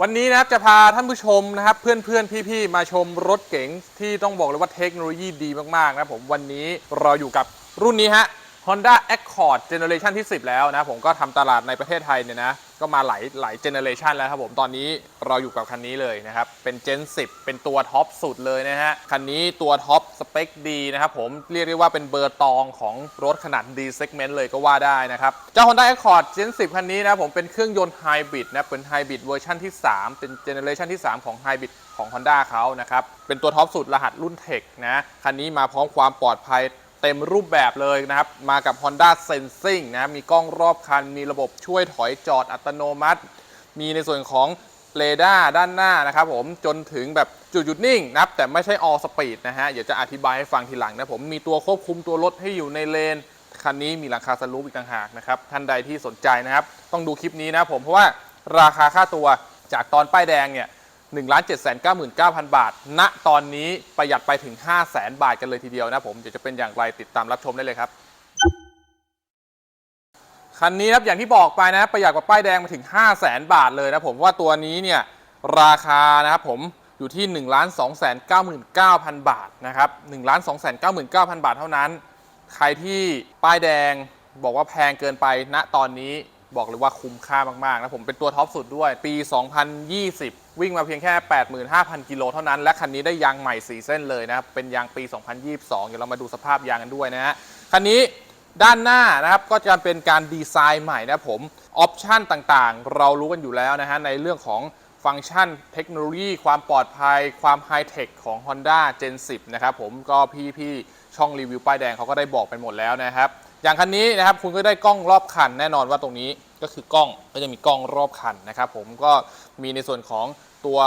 วันนี้นะครับจะพาท่านผู้ชมนะครับ เพื่อนๆ พี่ๆ มาชมรถเก๋งที่ต้องบอกเลยว่าเทคโนโลยีดีมากๆนะผมวันนี้เราอยู่กับรุ่นนี้ฮะ Honda Accord Generation ที่ 10 แล้วนะผมก็ทำตลาดในประเทศไทยเนี่ยนะ ก็มาหลายหลายเจเนอเรชันแล้วครับผมตอนนี้เราอยู่กับคันนี้เลยนะครับ เป็น Gen 10 เป็นตัวท็อปสุดเลยนะฮะ คันนี้ตัวท็อปสเปคดีนะครับผมเรียกได้ว่าเป็นเบอร์ตองของรถขนาด D segment เลยก็ว่าได้นะครับ เจ้า Honda Accord Gen 10 คันนี้นะผมเป็นเครื่องยนต์ไฮบริดนะเป็นไฮบริดเวอร์ชันที่ 3 เป็นเจเนอเรชันที่ 3 ของไฮบริดของ Honda เขานะครับเป็นตัวท็อปสุดรหัสรุ่นเทคนะคันนี้มาพร้อมความปลอดภัย เต็มรูปแบบเลยนะครับ มากับ Honda Sensing นะมีกล้องรอบคัน มีระบบช่วยถอยจอดอัตโนมัติ มีในส่วนของเรดาร์ด้านหน้านะครับผมจนถึงแบบจุดหยุดนิ่งนะครับแต่ไม่ใช่ all speed นะฮะ เดี๋ยวจะอธิบายให้ฟังทีหลังนะผม มีตัวควบคุมตัวรถให้อยู่ในเลน คันนี้มีหลังคาสลูปอีกต่างหากนะครับ ท่านใดที่สนใจนะครับ ต้องดูคลิปนี้นะผมเพราะว่าราคาค่าตัวจากตอนป้ายแดงเนี่ย 1 7 9 9 0 0 บาท ณ ตอนนี้ประหยัดไปถึง 5 0 0 0 0 0 บาทกันเลยทีเดียวนะผมเดี๋ยวจะเป็นอย่างไรติดตามรับชมได้เลยครับ คันนี้ครับอย่างที่บอกไปนะ ประหยัดกว่าป้ายแดงมาถึง 5 0 0 0 0 0 บาทเลยนะผมว่าตัวนี้เนี่ยราคานะครับผมอยู่ที่ 1 2 9 9 0 0 0 บาทนะครับ1 2 9 9 0 0 0 บาทเท่านั้น ใครที่ป้ายแดงบอกว่าแพงเกินไปณตอนนี้บอกเลยว่าคุ้มค่ามากๆนะผมเป็นตัวท็อปสุดด้วยปี 2020 วิ่งมาเพียงแค่ 85,000 กิโลเท่านั้น และคันนี้ได้ยางใหม่4เส้นเลยนะครับ เป็นยางปี 2022 เดี๋ยวเรามาดูสภาพยางกันด้วยนะฮะ คันนี้ด้านหน้านะครับก็จะเป็นการดีไซน์ใหม่นะผม ออปชันต่างๆ เรารู้กันอยู่แล้วนะฮะในเรื่องของฟังก์ชันเทคโนโลยี ความปลอดภัย ความไฮเทคของ Honda Gen 10 นะครับผมก็พี่ๆ ช่องรีวิวป้ายแดงเขาก็ได้บอกไปหมดแล้วนะครับ อย่างคันนี้นะครับคุณก็ได้กล้องรอบคันแน่นอนว่าตรงนี้ ก็คือกล้องก็จะมีกล้องรอบคันนะครับผมก็มีในส่วนของตัว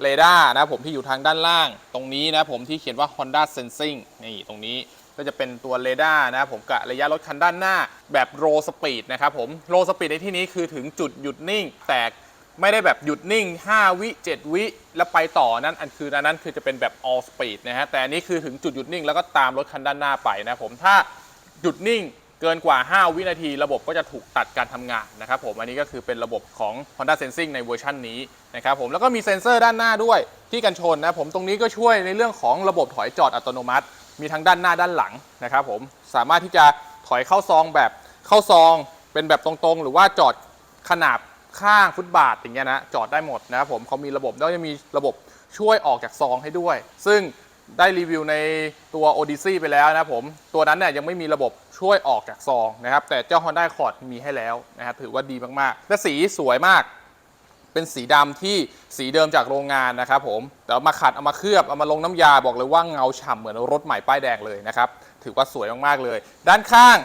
เรดาร์นะผมที่อยู่ทางด้านล่าง ตรงนี้นะผมที่เขียนว่า Honda Sensing นี่ตรงนี้ก็จะเป็นตัวเรดาร์นะผมกับระยะรถคันด้านหน้าแบบโรสปีดนะครับผมโรสปีดในที่นี้คือถึงจุดหยุดนิ่ง แต่ไม่ได้แบบหยุดนิ่ง 5 วิ 7 วิ แล้วไปต่อนั่นอันคือนนั้นคือจะเป็นแบบ all speed นะฮะแต่อันนี้คือถึงจุดหยุดนิ่งแล้วก็ตามรถคันด้านหน้าไปนะผมถ้าหยุดนิ่ง เกินกว่า 5 วินาที ระบบก็จะถูกตัดการทำงานนะครับผมอันนี้ก็คือเป็นระบบของ Honda Sensing ในเวอร์ชันนี้นะครับผมแล้วก็มีเซ็นเซอร์ด้านหน้าด้วยที่กันชนนะผมตรงนี้ก็ช่วยในเรื่องของระบบถอยจอดอัตโนมัติ มีทั้งด้านหน้าด้านหลังนะครับผมสามารถที่จะถอยเข้าซองแบบเข้าซอง เป็นแบบตรงๆ หรือว่าจอดขนาบข้างฟุตบาทอย่างเงี้ยนะจอดได้หมดนะครับผมเขามีระบบแล้วจะมีระบบช่วยออกจากซองให้ด้วย ซึ่งได้รีวิวในตัว Odyssey ไปแล้วนะครับผมตัวนั้นเนี่ยยังไม่มีระบบ ช่วยออกจากซองนะครับ แต่เจ้า Honda Accord มีให้แล้วนะครับถือว่าดีมากๆ และสีสวยมาก เป็นสีดำที่สีเดิมจากโรงงานนะครับผมแต่ามาขัดเอามาเคลือบเอามาลงน้ำยาบอกเลยว่าเงาฉ่ำเหมือนรถใหม่ป้ายแดงเลยนะครับถือว่าสวยมากๆเลย ด้านข้าง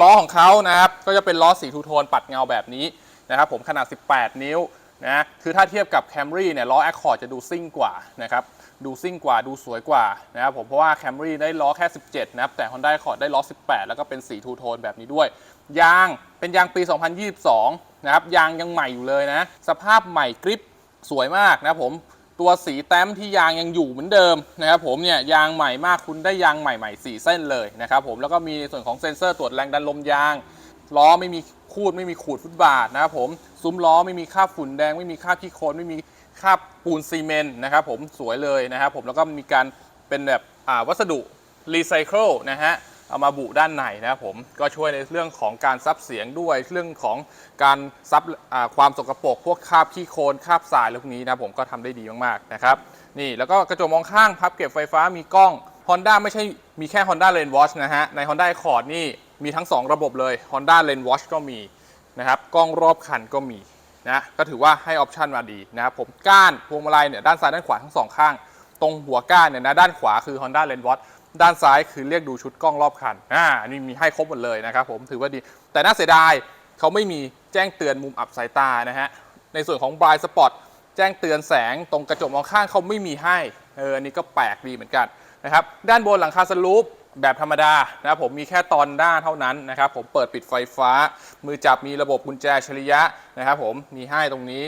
ล้อของเขานะครับก็จะเป็นล้อสีทูโทนปัดเงาแบบนี้นะครับผมขนาด 18 นิ้ว นะคือถ้าเทียบกับ Camry เนี่ยล้อ Accord จะดูซิ่งกว่านะครับดูซิ่งกว่าดูสวยกว่านะครับผมเพราะว่า Camry ได้ล้อแค่ 17 นะครับ แต่ Honda Accord ได้ล้อ 18 แล้วก็เป็นสีทูโทนแบบนี้ด้วย ยางเป็นยางปี 2022 นะครับ ยางยังใหม่อยู่เลยนะ สภาพใหม่กริปสวยมากนะผมตัวสีแต้มที่ยางยังอยู่เหมือนเดิมนะครับผมเนี่ยยางใหม่มากคุณได้ยางใหม่ๆ4เส้นเลยนะครับผมแล้วก็มีส่วนของเซ็นเซอร์ตรวจแรงดันลมยางล้อไม่มี คูดไม่มีขูดฟุตบาทนะครับผมซุ้มล้อไม่มีคราบฝุ่นแดง ไม่มีคราบขี้โคลนไม่มีคราบปูนซีเมนต์นะครับผมสวยเลยนะครับผมแล้วก็มีการเป็นแบบวัสดุรีไซเคิลนะฮะเอามาบุด้านในนะครับผมก็ช่วยในเรื่องของการซับเสียงด้วยเรื่องของการซับความสกปรกพวกคราบขี้โคลนคราบทรายล้วพวกนี้นะผมก็ทำได้ดีมากๆนะครับนี่แล้วก็กระจกมองข้างพับเก็บไฟฟ้ามีกล้อง Honda ไม่ใช่มีแค่ Honda Lane Watch นะฮะใน Honda Accord นี่ มีทั้ง 2 ระบบเลย Honda Lane Watch ก็มีนะครับกล้องรอบคันก็มีนะก็ถือว่าให้ออปชันมาดีนะครับผมก้านพวงมาลัยเนี่ยด้านซ้ายด้านขวาทั้งสองข้าง ตรงหัวก้านเนี่ยนะด้านขวาคือ Honda Lane Watch ด้านซ้ายคือเรียกดูชุดกล้องรอบคันอ่าอันนี้มีให้ครบหมดเลยนะครับผมถือว่าดี แต่น่าเสียดายเขาไม่มีแจ้งเตือนมุมอับสายตานะฮะในส่วนของ Blind Spot แจ้งเตือนแสงตรงกระจกมองข้างเขาไม่มีให้เอออันนี้ก็แปลกดีเหมือนกันนะครับด้านบนหลังคาสลูป แบบธรรมดานะครับผมมีแค่ตอนหน้าเท่านั้นนะครับผมเปิดปิดไฟฟ้า มือจับมีระบบกุญแจอัจฉริยะนะครับผมมีให้ตรงนี้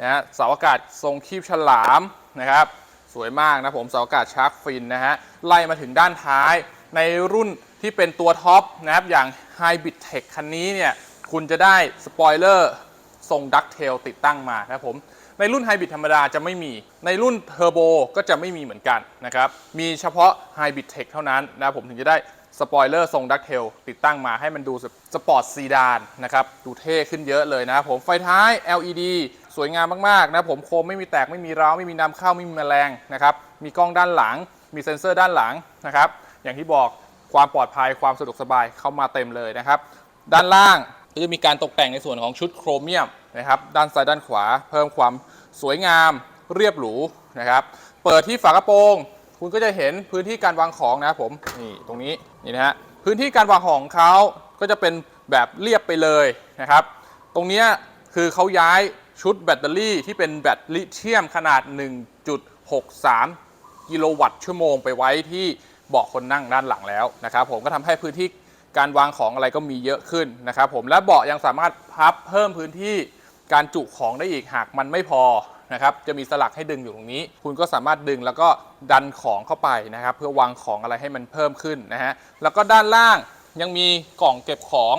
นะฮะเสาอากาศทรงคีบฉลามนะครับสวยมากนะผมเสาอากาศชาร์กฟินนะฮะไล่มาถึงด้านท้ายในรุ่นที่เป็นตัวท็อปนะครับอย่าง Hybrid Tech คันนี้เนี่ยคุณจะได้สปอยเลอร์ทรงดักเทลติดตั้งมานะครับผม ในรุ่นไฮบริดธรรมดาจะไม่มี ในรุ่นเทอร์โบก็จะไม่มีเหมือนกันนะครับ มีเฉพาะไฮบริดเทคเท่านั้นนะผมถึงจะได้สปอยเลอร์ทรงดักเทลติดตั้งมาให้มันดูสปอร์ตซีดานนะครับ ดูเท่ขึ้นเยอะเลยนะผมไฟท้าย LED สวยงามมากๆนะผมโคมไม่มีแตกไม่มีร้าว ไม่มีน้ำเข้าไม่มีแมลงนะครับมีกล้องด้านหลัง มีเซ็นเซอร์ด้านหลังนะครับ อย่างที่บอกความปลอดภัยความสะดวกสบายเข้ามาเต็มเลยนะครับ ด้านล่างก็จะมีการตกแต่งในส่วนของชุดโครเมียม นะครับ ด้านซ้ายด้านขวา เพิ่มความสวยงามเรียบหรูนะครับ เปิดที่ฝากระโปรง คุณก็จะเห็นพื้นที่การวางของนะครับผมนี่ตรงนี้นี่นะฮะพื้นที่การวางของเขาก็จะเป็นแบบเรียบไปเลยนะครับ ตรงเนี้ยคือเขาย้ายชุดแบตเตอรี่ที่เป็นแบตลิเธียมขนาด 1.63 กิโลวัตต์ชั่วโมงไปไว้ที่เบาะคนนั่งด้านหลังแล้วนะครับผมก็ทำให้พื้นที่การวางของอะไรก็มีเยอะขึ้นนะครับผมและเบาะยังสามารถพับเพิ่มพื้นที่ การจุของได้อีกหากมันไม่พอนะครับจะมีสลักให้ดึงอยู่ตรงนี้ คุณก็สามารถดึงแล้วก็ดันของเข้าไปนะครับ เพื่อวางของอะไรให้มันเพิ่มขึ้นนะฮะแล้วก็ด้านล่างยังมีกล่องเก็บของ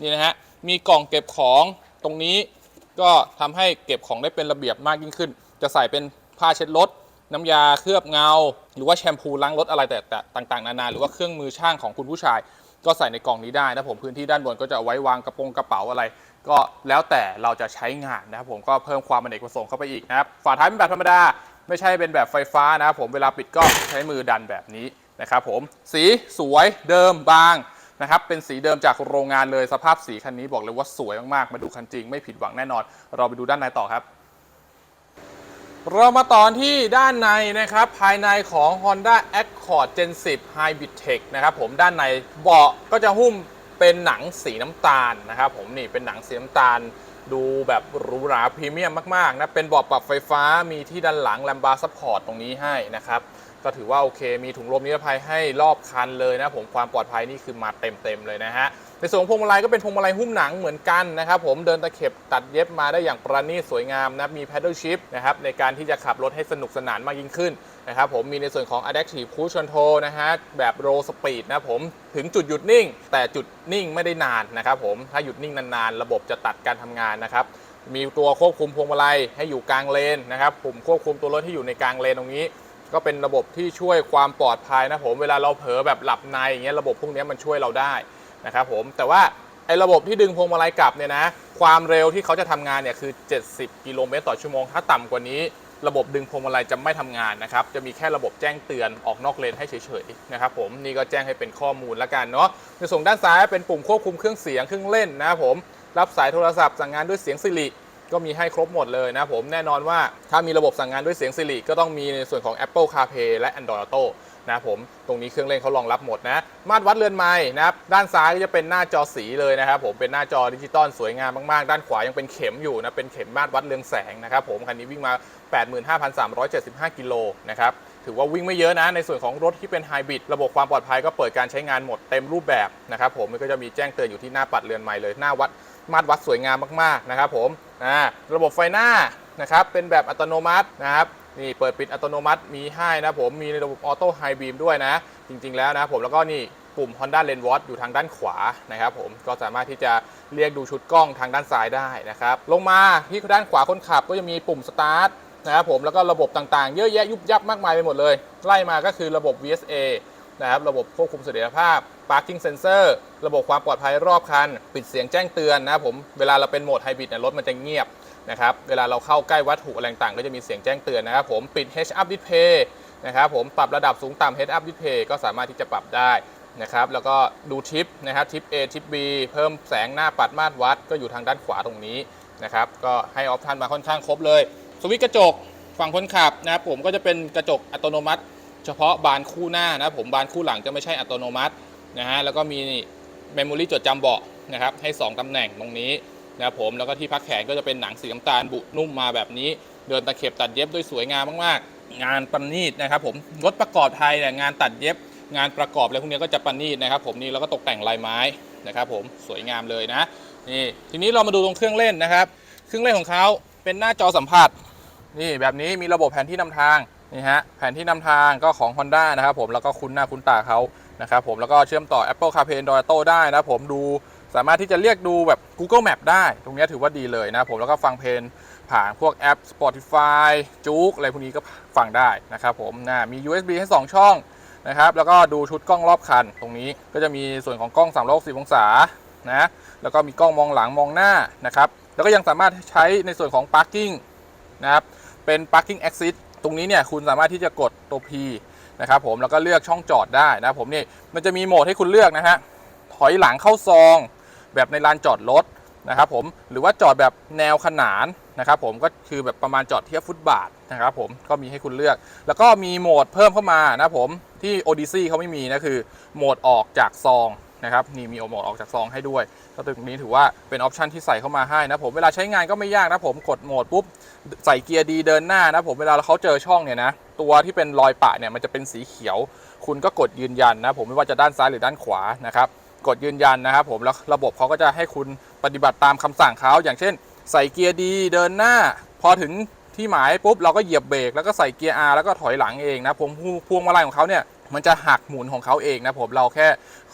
นี่นะฮะมีกล่องเก็บของตรงนี้ก็ทำให้เก็บของได้เป็นระเบียบมากยิ่งขึ้น จะใส่เป็นผ้าเช็ดรถน้ำยาเคลือบเงา หรือว่าแชมพูล้างรถอะไรแต่แต่ต่างๆ นานา หรือว่าเครื่องมือช่างของคุณผู้ชาย ก็ใส่ในกล่องนี้ได้นะผมพื้นที่ด้านบนก็จะเอาไว้วางกระโปรงกระเป๋าอะไร ก็แล้วแต่เราจะใช้งานนะครับผมก็เพิ่มความเป็นเอกประสงค์เข้าไปอีกนะครับฝาท้ายเป็นแบบธรรมดา ไม่ใช่เป็นแบบไฟฟ้านะครับผมเวลาปิดก็ใช้มือดันแบบนี้นะครับผมสีสวยเดิมบางนะครับเป็นสีเดิมจากโรงงานเลยสภาพสีคันนี้บอกเลยว่าสวยมากๆ มาดูคันจริงไม่ผิดหวังแน่นอน เราไปดูด้านในต่อครับ เรามาต่อที่ด้านในนะครับ ภายในของ Honda Accord Gen 10 Hybrid Tech นะครับผมด้านในเบาะก็จะหุ้ม เป็นหนังสีน้ำตาลนะครับผมนี่เป็นหนังสีน้ำตาล ดูแบบหรูหราพรีเมียมมากๆนะเป็นเบาะปรับไฟฟ้ามีที่ด้านหลังแลมบาร์ซัพพอร์ตตรงนี้ให้นะครับก็ถือว่าโอเคมีถุงลมนิรภัยให้รอบคันเลยนะผมความปลอดภัยนี่คือมาเต็มๆเลยนะฮะ ในส่วนของพวงมาลัยก็เป็นพวงมาลัยหุ้มหนังเหมือนกันนะครับผมเดินตะเข็บตัดเย็บมาได้อย่างประณีตสวยงามนะมี paddle shift นะครับในการที่จะขับรถให้สนุกสนานมากยิ่งขึ้นนะครับผมมีในส่วนของ adaptive cruise control นะฮะแบบ low speed นะผมถึงจุดหยุดนิ่ง แต่จุดนิ่งไม่ได้นานนะครับผมถ้าหยุดนิ่งนานๆ ระบบจะตัดการทำงานนะครับมีตัวควบคุมพวงมาลัยให้อยู่กลางเลนนะครับปุ่มควบคุมตัวรถที่อยู่ในกลางเลนตรงนี้ก็เป็นระบบที่ช่วยความปลอดภัยนะผม เวลาเราเผลอแบบหลับในอย่างเงี้ยระบบพวกนี้มันช่วยเราได้ นะครับผมแต่ว่าไอ้ระบบที่ดึงพวงมาลัยกลับเนี่ยนะความเร็วที่เขาจะทำงานเนี่ยคือ 70 กิโลเมตรต่อชั่วโมง ถ้าต่ำกว่านี้ ระบบดึงพวงมาลัยจะไม่ทำงานนะครับ จะมีแค่ระบบแจ้งเตือนออกนอกเลนให้เฉยๆนะครับผมนี่ก็แจ้งให้เป็นข้อมูลแล้วกันเนาะในส่วนด้านซ้ายเป็นปุ่มควบคุมเครื่องเสียงเครื่องเล่นนะครับผมรับสายโทรศัพท์สั่งงานด้วยเสียงสิริ ก็มีให้ครบหมดเลยนะผมแน่นอนว่าถ้ามีระบบสั่งงานด้วยเสียง Siri ก็ต้องมีในส่วนของ Apple CarPlay และ Android Auto นะผมตรงนี้เครื่องเล่นเขารองรับหมดนะ มาตรวัดเรือนไม้นะครับด้านซ้ายก็จะเป็นหน้าจอสีเลยนะครับผมเป็นหน้าจอดิจิตอลสวยงามมากๆ ด้านขวายังเป็นเข็มอยู่นะเป็นเข็มมาตรวัดเรืองแสงนะครับผมคันนี้วิ่งมา 85,375 กิโลนะครับถือว่าวิ่งไม่เยอะนะ ในส่วนของรถที่เป็นไฮบริดระบบความปลอดภัยก็เปิดการใช้งานหมดเต็มรูปแบบนะครับผมมันก็จะมีแจ้งเตือนอยู่ที่หน้าปัดเรือนไม้เลยหน้าวัด มาตรวัดสวยงามมากๆนะครับผมอ่าระบบไฟหน้านะครับเป็นแบบอัตโนมัตินะครับนี่เปิดปิดอัตโนมัติมีให้นะผมมีในระบบออโต้ไฮบีมด้วยนะ จริง ๆ แล้วนะผมแล้วก็นี่ปุ่ม Honda Lane Watch อยู่ทางด้านขวานะครับผมก็สามารถที่จะเรียกดูชุดกล้องทางด้านซ้ายได้นะครับลงมาที่ด้านขวาคนขับก็จะมีปุ่มสตาร์ทนะครับผมแล้วก็ระบบต่างๆ เยอะแยะยุบยับมากมายไปหมดเลย ไล่มาก็คือระบบ VSA นะครับระบบควบคุมเสถียรภาพ parking sensor ระบบความปลอดภัยรอบคัน ปิดเสียงแจ้งเตือนนะครับผมเวลาเราเป็นโหมดไฮบริดเนี่ยรถมันจะเงียบนะครับเวลาเราเข้าใกล้วัตถุอะไรต่างก็จะมีเสียงแจ้งเตือนนะครับผมปิด Head Up Display นะครับผมปรับระดับสูงต่ำ Head Up Display ก็สามารถที่จะปรับได้นะครับแล้วก็ดูทิปนะครับทิป A ทิป B เพิ่มแสงหน้าปัดมาตรวัด ก็อยู่ทางด้านขวาตรงนี้นะครับก็ให้ออปชันมาค่อนข้างครบเลย สวิตช์กระจกฝั่งคนขับนะครับผมก็จะเป็นกระจกอัตโนมัติ เฉพาะบานคู่หน้านะผมบานคู่หลังจะไม่ใช่อัตโนมัตินะฮะแล้วก็มีเมมโมรีจดจำเบาะนะครับให้ 2 ตำแหน่งตรงนี้นะครับผมแล้วก็ที่พักแขนก็จะเป็นหนังสีน้ำตาลบุนุ่มมาแบบนี้ เดินตะเข็บตัดเย็บด้วยสวยงามมากๆ งานประณีตนะครับผมรถประกอบไทยเนี่ยงานตัดเย็บ งานประกอบอะไรพวกนี้ก็จะประณีตนะครับผมนี่แล้วก็ตกแต่งลายไม้นะครับผมสวยงามเลยนะนี่ทีนี้เรามาดูตรงเครื่องเล่นนะครับ เครื่องเล่นของเขาเป็นหน้าจอสัมผัสนี่แบบนี้มีระบบแผนที่นำทาง นี่ฮะแผนที่นำทางก็ของ Honda นะครับผมแล้วก็คุ้นหน้าคุ้นตาเขานะครับผมแล้วก็เชื่อมต่อ Apple CarPlay Android Auto ได้นะผมดูสามารถที่จะเรียกดูแบบ Google Map ได้ ตรงนี้ถือว่าดีเลยนะผมแล้วก็ฟังเพลงผ่านพวกแอป Spotify จุกอะไรพวกนี้ก็ฟังได้นะครับผมนะมี USB ให้ 2 ช่องนะครับแล้วก็ดูชุดกล้องรอบคัน ตรงนี้ก็จะมีส่วนของกล้อง360องศานะแล้วก็มีกล้องมองหลังมองหน้านะครับแล้วก็ยังสามารถใช้ในส่วนของ parking นะครับเป็น parking assist ตรงนี้เนี่ยคุณสามารถที่จะกดตัว P นะครับผมแล้วก็เลือกช่องจอดได้นะครับผมนี่มันจะมีโหมดให้คุณเลือกนะฮะถอยหลังเข้าซอง แบบในลานจอดรถนะครับผมหรือว่าจอดแบบแนวขนานนะครับผมก็คือแบบประมาณจอดเทียบฟุตบาทนะครับผมก็มีให้คุณเลือก แล้วก็มีโหมดเพิ่มเข้ามานะผมที่ Odyssey เขาไม่มีนะคือโหมดออกจากซอง นะครับนี่มีโหมดออกจากซองให้ด้วยก็ตรงนี้ถือว่าเป็นออปชันที่ใส่เข้ามาให้นะผมเวลาใช้งานก็ไม่ยากนะผมกดโหมดปุ๊บใส่เกียร์ดีเดินหน้านะผมเวลาเขาเจอช่องเนี่ยนะตัวที่เป็นรอยปะเนี่ยมันจะเป็นสีเขียว คุณก็กดยืนยันนะผมไม่ว่าจะด้านซ้ายหรือด้านขวานะครับกดยืนยันนะครับผมแล้วระบบเขาก็จะให้คุณปฏิบัติตามคำสั่งเขาอย่างเช่น ใส่เกียร์ดีเดินหน้า พอถึงที่หมายปุ๊บเราก็เหยียบเบรกแล้วก็ใส่เกียร์ R แล้วก็ถอยหลังเองนะผมพวงมาลัยของเขาเนี่ยมันจะหักหมุนของเขาเองนะผมเราแค่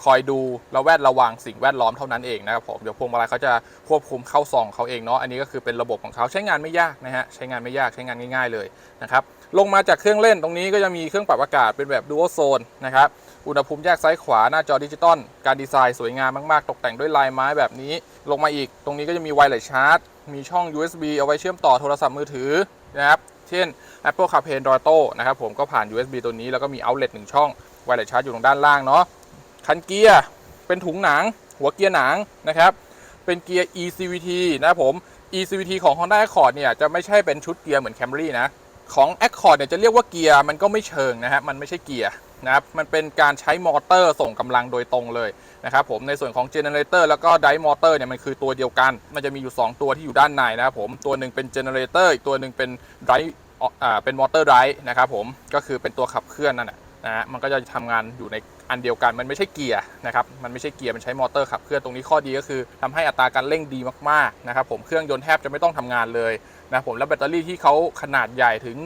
คอยดูระแวดระวังสิ่งแวดล้อมเท่านั้นเองนะครับผมเดี๋ยวพวงมาลัยเขาจะควบคุมเข้าซองเขาเองเนาะอันนี้ก็คือเป็นระบบของเขาใช้งานไม่ยากนะฮะใช้งานไม่ยากใช้งานง่าย ๆเลยนะครับลงมาจากเครื่องเล่นตรงนี้ก็จะมีเครื่องปรับอากาศเป็นแบบ Dual Zone นะครับอุณหภูมิแยกซ้ายขวาหน้าจอดิจิตอลการดีไซน์สวยงามมากๆ ตกแต่งด้วยลายไม้แบบนี้ ลงมาอีก ตรงนี้ก็จะมีไวเลสชาร์จมีช่อง USB เอาไว้เชื่อมต่อโทรศัพท์มือถือนะครับเช่น Apple CarPlay Android Auto นะครับผมก็ผ่าน USB ตัวนี้แล้วก็มี outlet 1ช่องไวเลสชาร์จอยู่ตรงด้านล่างเนาะ คันเกียร์เป็นถุงหนัง หัวเกียร์หนังนะครับ เป็นเกียร์ eCVT นะครับผม eCVT ของ Honda Accord เนี่ยจะไม่ใช่เป็นชุดเกียร์เหมือน Camry นะ ของ Accord เนี่ยจะเรียกว่าเกียร์มันก็ไม่เชิงนะฮะ มันไม่ใช่เกียร์นะครับ มันเป็นการใช้มอเตอร์ส่งกำลังโดยตรงเลยนะครับผม ในส่วนของเจเนเรเตอร์แล้วก็ไดมอเตอร์เนี่ยมันคือตัวเดียวกัน มันจะมีอยู่ 2 ตัวที่อยู่ด้านในนะครับผม ตัวหนึ่งเป็นเจเนเรเตอร์อีกตัวหนึ่งเป็นไดอ่าเป็นมอเตอร์ไดนะครับผม ก็คือเป็นตัวขับเคลื่อนนั่นแหละ นะฮะมันก็จะทำงานอยู่ในอันเดียวกันมันไม่ใช่เกียร์นะครับมันไม่ใช่เกียร์มันใช้มอเตอร์ขับเคลื่อนตรงนี้ข้อดีก็คือทำให้อัตราการเร่งดีมากๆนะครับผมเครื่องยนต์แทบจะไม่ต้องทำงานเลยนะผมแล้วแบตเตอรี่ที่เขาขนาดใหญ่ถึง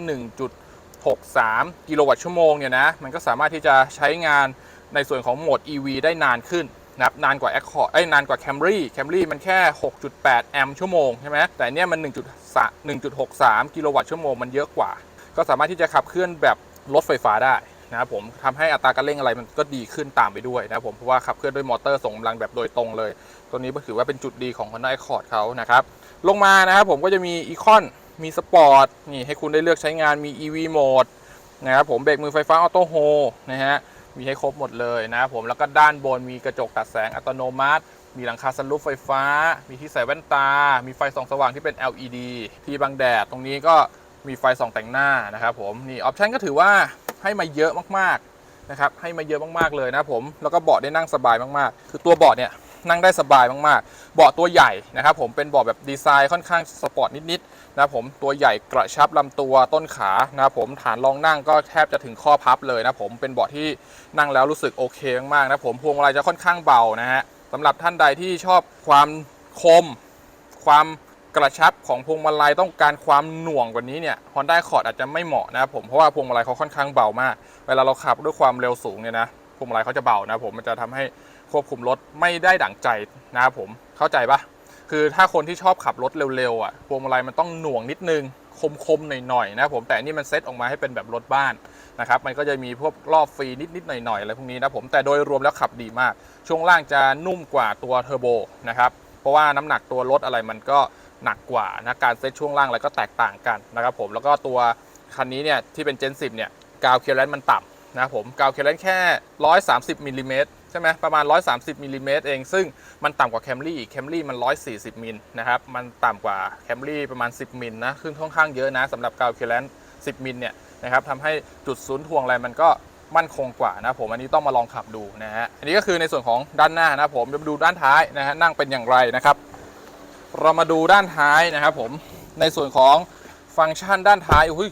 1.63 กิโลวัตต์ชั่วโมงเนี่ยนะมันก็สามารถที่จะใช้งานในส่วนของโหมด EV ได้นานขึ้นนะครับนานกว่า Accord เอ้ยนานกว่า Camry Camry มันแค่ 6.8 แอมป์ชั่วโมงใช่ไหมแต่เนี่ยมัน1.3 1.63 กิโลวัตต์ชั่วโมงมันเยอะกว่า ก็สามารถที่จะขับเคลื่อนแบบรถไฟฟ้าได้ นะครับผมทำให้อัตราการเร่งอะไรมันก็ดีขึ้นตามไปด้วยนะครับผมเพราะว่าขับเคลื่อนด้วยมอเตอร์ส่งกำลังแบบโดยตรงเลย ตัวนี้ก็ถือว่าเป็นจุดดีของ Honda Accord เขานะครับลงมานะครับผมก็จะมีอีคอนมีสปอร์ตนี่ให้คุณได้เลือกใช้งานมี EV โหมดนะครับผมเบรกมือไฟฟ้าออโต้โฮนะฮะมีให้ครบหมดเลยนะครับผมแล้วก็ด้านบนมีกระจกตัดแสงอัตโนมัติ มีหลังคาซันรูฟไฟฟ้า มีที่ใส่แว่นตา มีไฟส่องสว่างที่เป็น LED ที่บังแดดตรงนี้ก็มีไฟส่องแต่งหน้านะครับผมนี่ออปชันก็ถือว่า ให้มาเยอะมากๆนะครับให้มาเยอะมากๆเลยนะผมแล้วก็เบาะได้นั่งสบายมากๆ คือตัวเบาะเนี่ยนั่งได้สบายมากๆ เบาะตัวใหญ่นะครับผมเป็นเบาะแบบดีไซน์ค่อนข้างสปอร์ตนิดๆนะผมตัวใหญ่กระชับลำตัวต้นขานะผมฐานรองนั่งก็แทบจะถึงข้อพับเลยนะผมเป็นเบาะที่นั่งแล้วรู้สึกโอเคมากๆนะผมพวงมาลัยจะค่อนข้างเบานะฮะสำหรับท่านใดที่ชอบความคมความ กระชับของพวงมาลัยต้องการความหน่วงกว่านี้เนี่ย Honda Accord อาจจะไม่เหมาะนะครับผมเพราะว่าพวงมาลัยเขาค่อนข้างเบามาก เวลาเราขับด้วยความเร็วสูงเนี่ยนะพวงมาลัยเขาจะเบานะผมมันจะทำให้ควบคุมรถไม่ได้ดั่งใจนะครับผมเข้าใจปะคือถ้าคนที่ชอบขับรถเร็วๆอะพวงมาลัยมันต้องหน่วงนิดนึงคมๆหน่อยๆนะผมแต่นี่มันเซตออกมาให้เป็นแบบรถบ้านนะครับมันก็จะมีพวกรอบฟรีนิดๆหน่อยๆอะไรพวกนี้นะผมแต่โดยรวมแล้วขับดีมาก ช่วงล่างจะนุ่มกว่าตัวเทอร์โบนะครับเพราะว่าน้ำหนักตัวรถอะไรมันก็ หนักกว่านะการเซตช่วงล่างอะไรก็แตกต่างกันนะครับผมแล้วก็ตัวคันนี้เนี่ยที่เป็น Gen 10เนี่ยกาวเคลียร์แลนซ์มันต่ำนะครับผมกาวเคลียร์แลนซ์แค่ 130มิลลิเมตรใช่ไหมประมาณ 130มิลลิเมตรเอง ซึ่งมันต่ำกว่าแคมรี่อีกแคมรี่มัน 140มิลนะครับมันต่ำกว่าแคมรี่ประมาณ 10มิลนะซึ่งค่อนข้างเยอะนะสำหรับกาวเคลน10มิลเนี่ยนะครับทำให้จุดศูนย์ทวงอะไรมันก็มั่นคงกว่านะผมอันนี้ต้องมาลองขับดูนะฮะอันนี้ก็คือในส่วนของด้านหน้านะผมเดี๋ยวดูด้านท้ายนะฮะนั่งเป็นอย่างไรนะครับ เรามาดูด้านท้ายนะครับผมในส่วนของฟังก์ชันด้านท้ายอุ้ย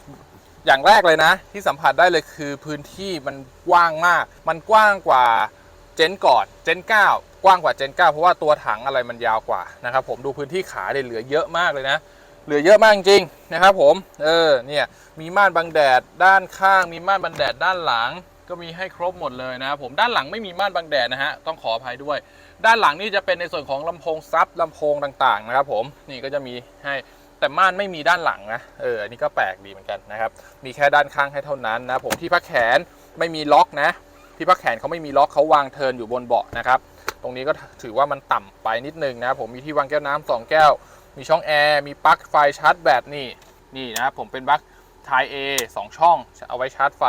อย่างแรกเลยนะ ที่สัมผัสได้เลยคือพื้นที่มันกว้างมาก มันกว้างกว่าเจนก่อนเจน 9 กว้างกว่าเจน 9 เพราะว่าตัวถังอะไรมันยาวกว่านะครับผมดูพื้นที่ขาเลยเหลือเยอะมากเลยนะ เหลือเยอะมากจริงๆนะครับผมเออเนี่ยมีม่านบังแดดด้านข้าง มีม่านบังแดดด้านหลัง ก็มีให้ครบหมดเลยนะครับผมด้านหลังไม่มีม่านบังแดดนะฮะต้องขออภัยด้วย ด้านหลังนี่จะเป็นในส่วนของลำโพงซับลำโพงต่างๆนะครับผมนี่ก็จะมีให้แต่ม่านไม่มีด้านหลังนะเอออันนี้ก็แปลกดีเหมือนกันนะครับมีแค่ด้านข้างให้เท่านั้นนะผมที่พักแขนไม่มีล็อกนะ ที่พักแขนเขาไม่มีล็อกเขาวางเทินอยู่บนเบาะนะครับตรงนี้ก็ถือว่ามันต่ำไปนิดนึงนะผมมีที่วางแก้วน้ำสองแก้ว มีช่องแอร์มีปลั๊กไฟชาร์จแบตนี่นี่นะครับผมเป็นปลั๊ก Type A 2 ช่องเอาไว้ชาร์จไฟ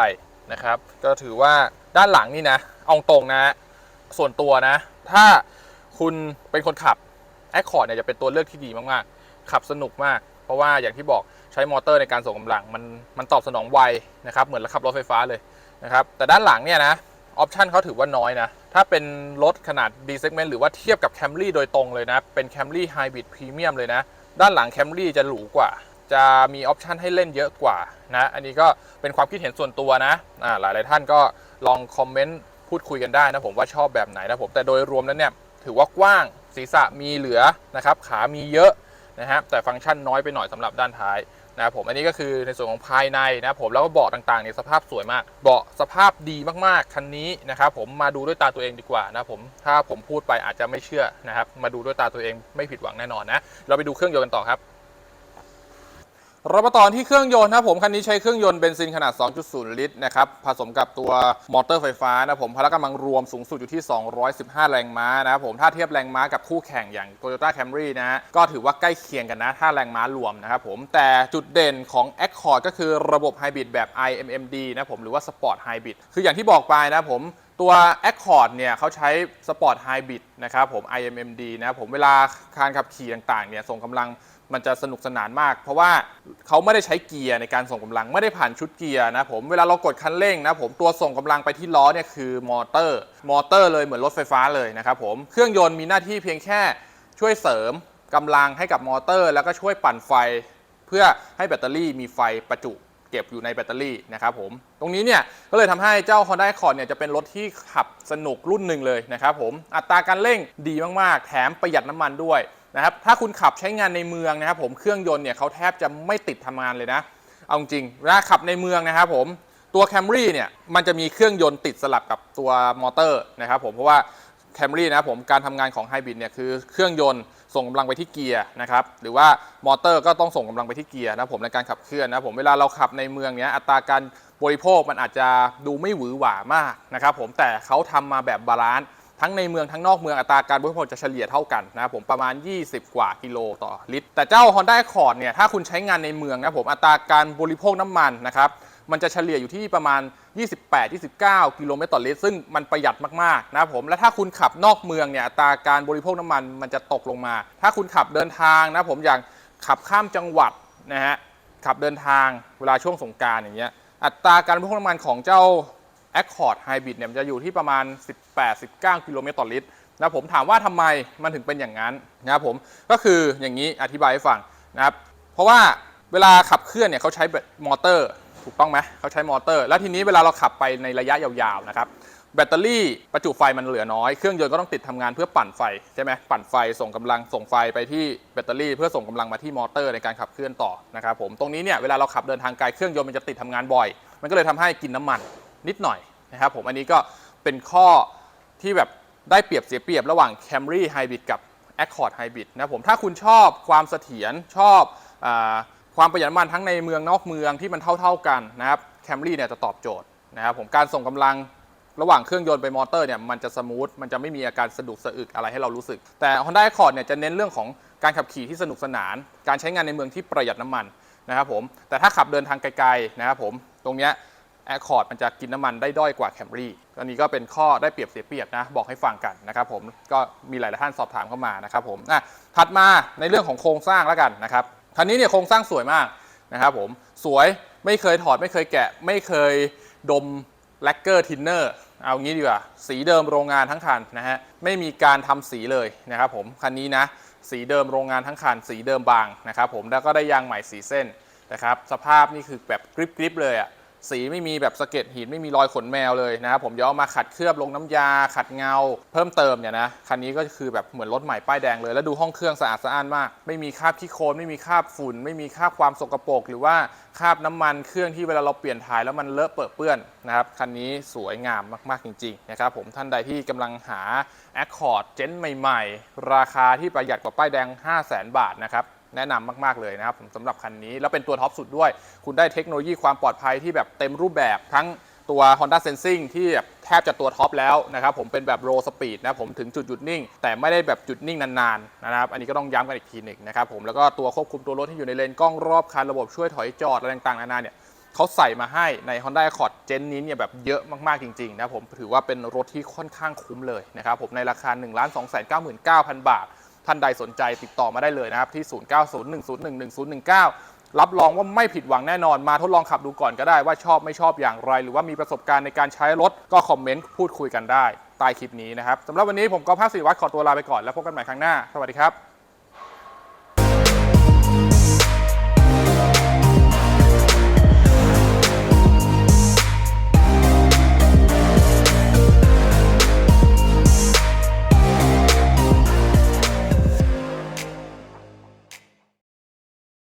นะครับก็ถือว่าด้านหลังนี่นะเอาตรงนะ ส่วนตัวนะ ถ้าคุณเป็นคนขับ Accord เนี่ยจะเป็นตัวเลือกที่ดีมากๆ ขับสนุกมาก เพราะว่าอย่างที่บอกใช้มอเตอร์ในการส่งกำลัง มันมันตอบสนองไวนะครับ เหมือนเราขับรถไฟฟ้าเลยนะครับ แต่ด้านหลังเนี่ยนะออปชันเขาถือว่าน้อยนะ ถ้าเป็นรถขนาด D segment หรือว่าเทียบกับ Camry โดยตรงเลยนะ เป็น Camry Hybrid Premium เลยนะ ด้านหลัง Camry จะหรูกว่า จะมีออปชันให้เล่นเยอะกว่านะ อันนี้ก็เป็นความคิดเห็นส่วนตัวนะอ่าหลายหลายท่านก็ลองคอมเมนต์ พูดคุยกันได้นะผมว่าชอบแบบไหนนะผมแต่โดยรวมแล้วเนี่ยถือว่ากว้างศีรษะมีเหลือนะครับขามีเยอะนะฮะแต่ฟังก์ชันน้อยไปหน่อยสำหรับด้านท้ายนะผมอันนี้ก็คือในส่วนของภายในนะผมแล้วก็เบาะต่างๆเนี่ยสภาพสวยมาก เบาะสภาพดีมากๆคันนี้นะครับผมมาดูด้วยตาตัวเองดีกว่านะผมถ้าผมพูดไปอาจจะไม่เชื่อนะครับมาดูด้วยตาตัวเองไม่ผิดหวังแน่นอนนะเราไปดูเครื่องยนต์กันต่อครับ เรามาต่อที่เครื่องยนต์นะผมคันนี้ใช้เครื่องยนต์เบนซินขนาด 2.0 ลิตรนะครับผสมกับตัวมอเตอร์ไฟฟ้านะผมพละกำลังรวมสูงสุดอยู่ที่ 215 แรงม้านะผมถ้าเทียบแรงม้ากับคู่แข่งอย่าง Toyota Camry นะฮะก็ถือว่าใกล้เคียงกันนะ ถ้าแรงม้ารวมนะครับผมแต่จุดเด่นของ Accord ก็คือระบบไฮบริดแบบ IMMD นะผมหรือว่า Sport Hybrid คืออย่างที่บอกไปนะผมตัว Accord เนี่ยเขาใช้ Sport Hybrid นะครับผม IMMD นะผมเวลาการขับขี่ต่างๆเนี่ยส่งกำลัง มันจะสนุกสนานมาก เพราะว่าเขาไม่ได้ใช้เกียร์ในการส่งกำลังไม่ได้ผ่านชุดเกียร์นะผมเวลาเรากดคันเร่งนะผมตัวส่งกำลังไปที่ล้อเนี่ยคือมอเตอร์ มอเตอร์เลยเหมือนรถไฟฟ้าเลยนะครับผมเครื่องยนต์มีหน้าที่เพียงแค่ช่วยเสริมกำลังให้กับมอเตอร์ แล้วก็ช่วยปั่นไฟ เพื่อให้แบตเตอรี่มีไฟประจุเก็บอยู่ในแบตเตอรี่นะครับผม ตรงนี้เนี่ยก็เลยทำให้เจ้า Honda Accord เนี่ยจะเป็นรถที่ขับสนุกรุ่นหนึ่งเลยนะครับผม อัตราการเร่งดีมาก ๆ แถมประหยัดน้ำมันด้วย นะครับถ้าคุณขับใช้งานในเมืองนะครับผมเครื่องยนต์เนี่ยเขาแทบจะไม่ติดทำงานเลยนะ เอาจริงเวลาขับในเมืองนะครับผมตัว Camry เนี่ยมันจะมีเครื่องยนต์ติดสลับกับตัวมอเตอร์นะครับผมเพราะว่าแคมรี่นะผมการทำงานของไฮบริดเนี่ยคือเครื่องยนต์ส่งกำลังไปที่เกียร์นะครับหรือว่ามอเตอร์ก็ต้องส่งกำลังไปที่เกียร์นะครับผมในการขับเคลื่อนนะผมเวลาเราขับในเมืองเนี้ยอัตราการบริโภคมันอาจจะดูไม่หวือหวามากนะครับผมแต่เขาทำมาแบบบาลานซ์ ทั้งในเมืองทั้งนอกเมืองอัตราการบริโภคจะเฉลี่ยเท่ากันนะครับผมประมาณ 20 กว่ากิโลต่อลิตร แต่เจ้า Honda Accord เนี่ยถ้าคุณใช้งานในเมืองนะผมอัตราการบริโภคน้ำมันนะครับมันจะเฉลี่ยอยู่ที่ประมาณ 28-29 กิโลเมตรต่อลิตร ซึ่งมันประหยัดมากๆนะครับผม และถ้าคุณขับนอกเมืองเนี่ยอัตราการบริโภคน้ำมันมันจะตกลงมา ถ้าคุณขับเดินทางนะผมอย่างขับข้ามจังหวัดนะฮะขับเดินทางเวลาช่วงสงการอย่างเงี้ยอัตราการบริโภคน้ำมันของเจ้า Accord Hybrid เนี่ยมันจะอยู่ที่ประมาณ 18-19 กิโลเมตรต่อลิตรนะผมถามว่าทำไมมันถึงเป็นอย่างนั้นนะครับผมก็คืออย่างนี้อธิบายให้ฟังนะครับเพราะว่าเวลาขับเคลื่อนเนี่ยเขาใช้มอเตอร์ ถูกต้องไหมเขาใช้มอเตอร์ แล้วทีนี้เวลาเราขับไปในระยะยาวๆนะครับแบตเตอรี่ประจุไฟมันเหลือน้อยเครื่องยนต์ก็ต้องติดทำงานเพื่อปั่นไฟใช่ไหมปั่นไฟส่งกำลังส่งไฟไปที่แบตเตอรี่ เพื่อส่งกำลังมาที่มอเตอร์ในการขับเคลื่อนต่อนะครับผมตรงนี้เนี่ยเวลาเราขับเดินทางไกลเครื่องยนต์มันจะติดทำงานบ่อย มันก็เลยทำให้กินน้ำมัน นิดหน่อยนะครับผมอันนี้ก็เป็นข้อที่แบบได้เปรียบเสียเปรียบระหว่าง Camry Hybrid กับ Accord Hybrid นะผมถ้าคุณชอบความเสถียรชอบอความประหยัดน้ำมันทั้งในเมืองนอกเมืองที่มันเท่า ๆกันนะครับ Camry เนี่ยจะตอบโจทย์นะครับผมการส่งกำลังระหว่างเครื่องยนต์ไปมอเตอร์เนี่ยมันจะสมูทมันจะไม่มีอาการสะดุกสะอึกอะไรให้เรารู้สึก แต่ Honda Accord เนี่ยจะเน้นเรื่องของการขับขี่ที่สนุกสนาน การใช้งานในเมืองที่ประหยัดน้ำมันนะครับผมแต่ถ้าขับเดินทางไกลๆนะครับผมตรงเนี้ย Accord มันจะกินน้ำมันได้ด้อยกว่า Camry อันนี้ก็เป็นข้อได้เปรียบเสียเปรียบนะ บอกให้ฟังกันนะครับผมก็มีหลายท่านสอบถามเข้ามานะครับผมอะถัดมาในเรื่องของโครงสร้างแล้วกันนะครับคันนี้เนี่ยโครงสร้างสวยมากนะครับผมสวยไม่เคยถอดไม่เคยแกะ ไม่เคยดมแลกเกอร์ทินเนอร์เอางี้ดีกว่า สีเดิมโรงงานทั้งคันนะฮะไม่มีการทำสีเลยนะครับผมคันนี้นะสีเดิมโรงงานทั้งคัน สีเดิมบางนะครับผมแล้วก็ได้ยางใหม่สีเส้นนะครับสภาพนี่คือแบบกริบๆเลยอะ สีไม่มีแบบสะเก็ดหินไม่มีรอยขนแมวเลยนะครับผมเดี๋ยวเอามาขัดเคลือบลงน้ำยา ขัดเงา เพิ่มเติมเนี่ยนะคันนี้ก็คือแบบเหมือนรถใหม่ป้ายแดงเลย แล้วดูห้องเครื่องสะอาดสะอ้านมาก ไม่มีคราบขี้โคลนไม่มีคราบฝุ่น ไม่มีคราบความสกปรกหรือว่าคราบน้ำมันเครื่องที่เวลาเราเปลี่ยนถ่ายแล้วมันเลอะเปื้อนเปื้อนนะครับคันนี้สวยงามมากๆจริงๆนะครับผมท่านใดที่กำลังหา Accord เจนใหม่ ๆ ราคาที่ประหยัดกว่าป้ายแดง 5 0 0 0 0 0 บาทนะครับ แนะนำมาก ๆ เลยนะครับผมสำหรับคันนี้ แล้วเป็นตัวท็อปสุดด้วย คุณได้เทคโนโลยีความปลอดภัยที่แบบเต็มรูปแบบทั้งตัว Honda Sensing ที่แบบแทบจะตัวท็อปแล้วนะครับผมเป็นแบบ Low Speed นะผมถึงจุดหยุดนิ่ง แต่ไม่ได้แบบจุดนิ่งนานๆนะครับ อันนี้ก็ต้องย้ำกันอีกทีหนึ่งนะครับผมแล้วก็ตัวควบคุมตัวรถที่อยู่ในเลนกล้องรอบคันระบบช่วยถอยจอดอะไรต่างๆนานาเนี่ยเขาใส่มาให้ใน Honda Accord เจนนี้เนี่ยแบบเยอะมากๆจริงๆนะผมถือว่าเป็นรถที่ค่อนข้างคุ้มเลยนะครับผมในราคา 1 2 9 9 9 0 0 บาท ท่านใดสนใจติดต่อมาได้เลยนะครับ ที่ 0901011019 รับรองว่าไม่ผิดหวังแน่นอนมาทดลองขับดูก่อนก็ได้ว่าชอบไม่ชอบอย่างไร หรือว่ามีประสบการณ์ในการใช้รถก็คอมเมนต์พูดคุยกันได้ใต้คลิปนี้นะครับสำหรับวันนี้ผมก็ภาคสิวัตรขอตัวลาไปก่อนแล้วพบกันใหม่ครั้งหน้า สวัสดีครับ